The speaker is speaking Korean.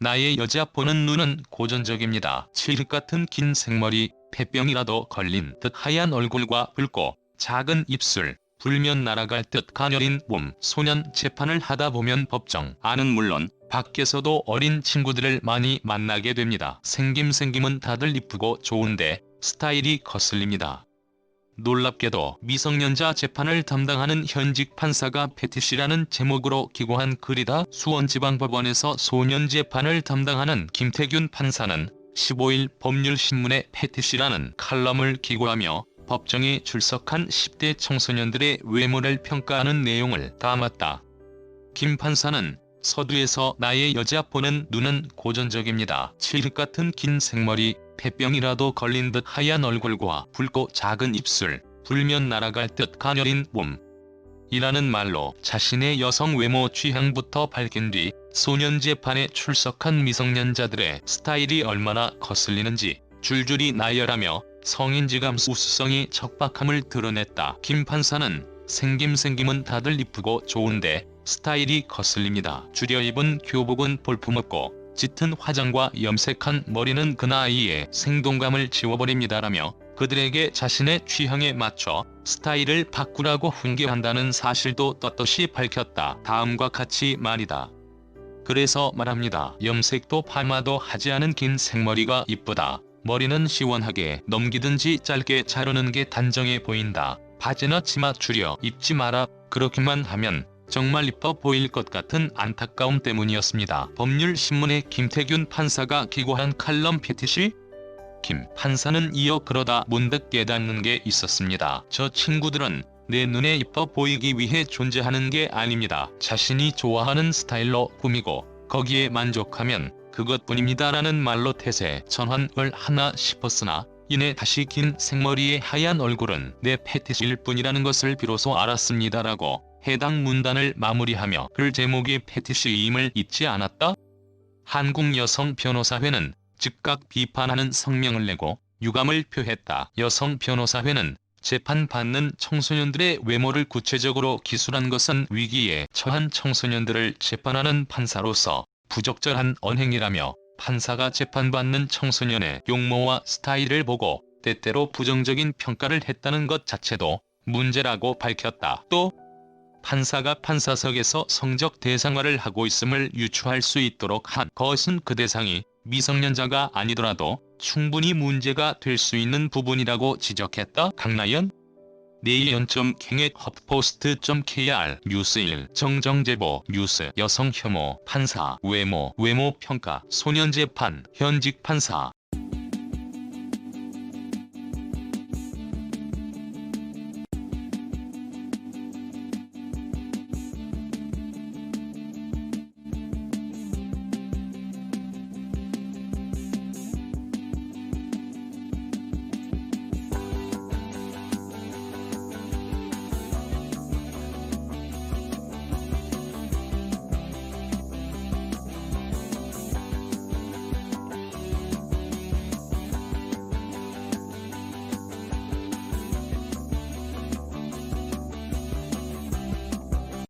나의 여자 보는 눈은 고전적입니다. 칠흑 같은 긴 생머리, 폐병이라도 걸린 듯 하얀 얼굴과 붉고 작은 입술, 불면 날아갈 듯 가녀린 몸, 소년 재판을 하다 보면 법정 안은 물론 밖에서도 어린 친구들을 많이 만나게 됩니다. 생김 생김은 다들 이쁘고 좋은데 스타일이 거슬립니다. 놀랍게도 미성년자 재판을 담당하는 현직 판사가 패티시라는 제목으로 기고한 글이다 수원지방법원에서 소년 재판을 담당하는 김태균 판사는 15일 법률신문에 패티시라는 칼럼을 기고하며 법정에 출석한 10대 청소년들의 외모를 평가하는 내용을 담았다. 김 판사는 서두에서 나의 여자 보는 눈은 고전적입니다. 칠흑 같은 긴 생머리, 폐병이라도 걸린 듯 하얀 얼굴과 붉고 작은 입술, 불면 날아갈 듯 가녀린 몸. 이라는 말로 자신의 여성 외모 취향부터 밝힌 뒤 소년 재판에 출석한 미성년자들의 스타일이 얼마나 거슬리는지 줄줄이 나열하며 성인지감 우수성이 척박함을 드러냈다. 김 판사는 생김생김은 다들 이쁘고 좋은데 스타일이 거슬립니다. 줄여 입은 교복은 볼품없고 짙은 화장과 염색한 머리는 그 나이에 생동감을 지워버립니다라며 그들에게 자신의 취향에 맞춰 스타일을 바꾸라고 훈계한다는 사실도 떳떳이 밝혔다. 다음과 같이 말이다. 그래서 말합니다. 염색도 파마도 하지 않은 긴 생머리가 이쁘다. 머리는 시원하게 넘기든지 짧게 자르는 게 단정해 보인다. 바지나 치마 줄여 입지 마라. 그렇게만 하면 정말 이뻐 보일 것 같은 안타까움 때문이었습니다. 법률신문의 김태균 판사가 기고한 칼럼 패티시? 김 판사는 이어 그러다 문득 깨닫는 게 있었습니다. 저 친구들은 내 눈에 이뻐 보이기 위해 존재하는 게 아닙니다. 자신이 좋아하는 스타일로 꾸미고 거기에 만족하면 그것뿐입니다라는 말로 태세 전환을 하나 싶었으나 이내 다시 긴 생머리의 하얀 얼굴은 내 패티시일 뿐이라는 것을 비로소 알았습니다라고 해당 문단을 마무리하며 글 제목이 패티시임을 잊지 않았다? 한국 여성 변호사회는 즉각 비판하는 성명을 내고 유감을 표했다. 여성 변호사회는 재판받는 청소년들의 외모를 구체적으로 기술한 것은 위기에 처한 청소년들을 재판하는 판사로서 부적절한 언행이라며 판사가 재판받는 청소년의 용모와 스타일을 보고 때때로 부정적인 평가를 했다는 것 자체도 문제라고 밝혔다. 또 판사가 판사석에서 성적 대상화를 하고 있음을 유추할 수 있도록 한 것은 그 대상이 미성년자가 아니더라도 충분히 문제가 될 수 있는 부분이라고 지적했다. 강나연 내일연.갱의 헛포스트.kr 뉴스 1 정정제보 뉴스 여성 혐오 판사 외모 외모 평가 소년 재판 현직 판사